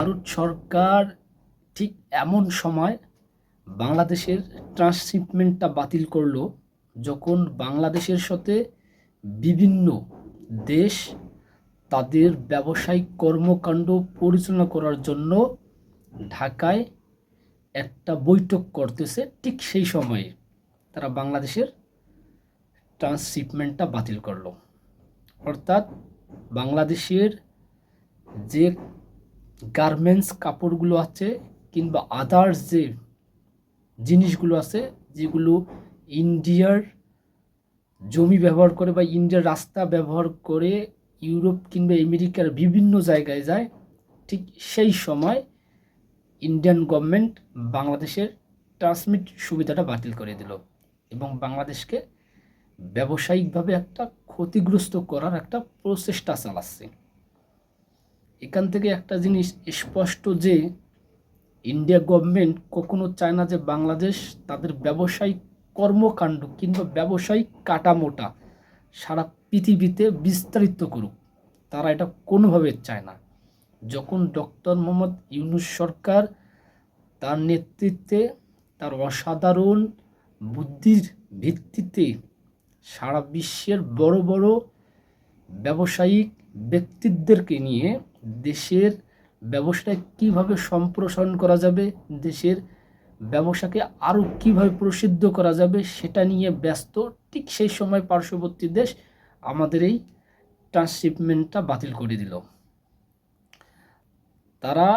ভারত সরকার ঠিক এমন সময় বাংলাদেশের ট্রান্সশিপমেন্টটা বাতিল করল, যখন বাংলাদেশের সাথে বিভিন্ন দেশ তাদের ব্যবসায়িক কর্মকাণ্ড পরিচালনা করার জন্য ঢাকায় একটা বৈঠক করতেছে ঠিক সেই সময়ে। তারা বাংলাদেশের ট্রান্সশিপমেন্টটা বাতিল করল। অর্থাৎ বাংলাদেশের যে গার্মেন্টস কাপড়গুলো আছে, কিংবা আদার্স যে জিনিসগুলো আছে, যেগুলো ইন্ডিয়ার জমি ব্যবহার করে বা ইন্ডিয়ার রাস্তা ব্যবহার করে ইউরোপ কিংবা আমেরিকার বিভিন্ন জায়গায় যায়, ঠিক সেই সময় ইন্ডিয়ান গভর্নমেন্ট বাংলাদেশের ট্রান্সমিট সুবিধাটা বাতিল করে দিল এবং বাংলাদেশকে ব্যবসায়িকভাবে একটা ক্ষতিগ্রস্ত করার একটা প্রচেষ্টা চালাচ্ছে। এখান থেকে একটা জিনিস স্পষ্ট যে, ইন্ডিয়া গভর্নমেন্ট কখনো চায় না যে বাংলাদেশ তাদের ব্যবসায়িক কর্মকাণ্ড কিংবা ব্যবসায়িক কাটামোটা সারা পৃথিবীতে বিস্তারিত করুক। তারা এটা কোনোভাবে চায় না। যখন ডক্টর মোহাম্মদ ইউনুস সরকার তার নেতৃত্বে তার অসাধারণ বুদ্ধির ভিত্তিতে সারা বিশ্বের বড় বড় ব্যবসায়িক ব্যক্তিত্বদেরকে নিয়ে দেশের ব্যবসাটা কীভাবে সম্প্রসারণ করা যাবে, দেশের ব্যবসাকে আরও কীভাবে প্রসিদ্ধ করা যাবে সেটা নিয়ে ব্যস্ত, ঠিক সেই সময় পার্শ্ববর্তী দেশ আমাদের এই ট্রান্সশিপমেন্টটা বাতিল করে দিল। তারা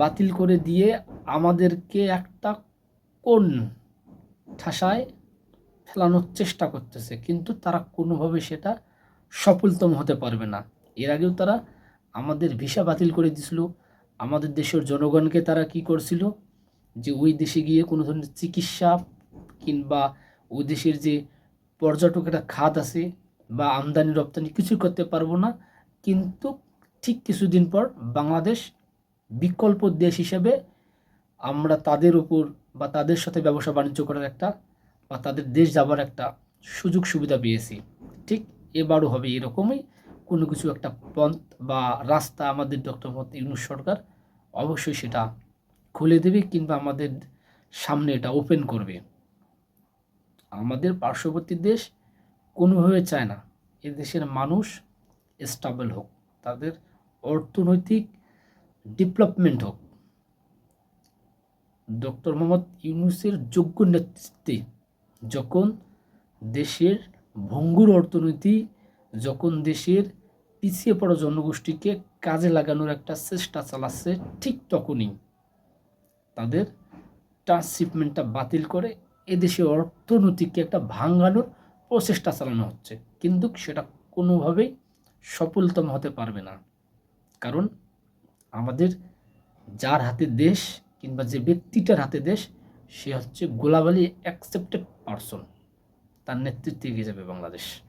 বাতিল করে দিয়ে আমাদেরকে একটা কোন ঠাসায় ফেলানোর চেষ্টা করতেছে, কিন্তু তারা কোনোভাবে সেটা সফলতম হতে পারবে না। এর আগেও তারা আমাদের ভিসা বাতিল করে দিছিল। আমাদের দেশের জনগণকে তারা কি করছিল? যে ওই দেশে গিয়ে কোনো ধরনের চিকিৎসা কিংবা ওই দেশের যে পর্যটক একটা খাত আছে বা আমদানি, রপ্তানি কিছুই করতে পারব না। কিন্তু ঠিক কিছুদিন পর বাংলাদেশ বিকল্প দেশ হিসেবে আমরা তাদের উপর বা তাদের সাথে ব্যবসা বাণিজ্য করার একটা বা তাদের দেশ যাবার একটা সুযোগ সুবিধা পেয়েছি। ঠিক এবারও হবে এরকমই। কোনো কিছু একটা পন্থ বা রাস্তা আমাদের ডক্টর মোহাম্মদ ইউনুস সরকার অবশ্যই সেটা খুলে দেবে কিংবা আমাদের সামনে এটা ওপেন করবে। আমাদের পার্শ্ববর্তী দেশ কোনোভাবে চায় না, এ দেশের মানুষ স্টাবল হোক, তাদের অর্থনৈতিক ডেভেলপমেন্ট হোক। ডক্টর মোহাম্মদ ইউনুসের যোগ্য নেতৃত্বে যখন দেশের ভঙ্গুর অর্থনীতি, যখন দেশের পিছিয়ে পড়া জনগোষ্ঠীকে কাজে লাগানোর একটা চেষ্টা চালাচ্ছে ঠিক তখনই। তাদের ট্রান্সশিপমেন্টটা বাতিল করে এদেশে অর্থনীতিকে একটা ভাঙানোর প্রচেষ্টা চালানো হচ্ছে। কিন্তু সেটা কোনোভাবেই সফলতম হতে পারবে না। কারণ আমাদের যার হাতে দেশ কিংবা যে ব্যক্তিটার হাতে দেশ, সে হচ্ছে গোলাবালি অ্যাকসেপ্টেড পারসন তার নেতৃত্বে এগিয়ে যাবে বাংলাদেশ।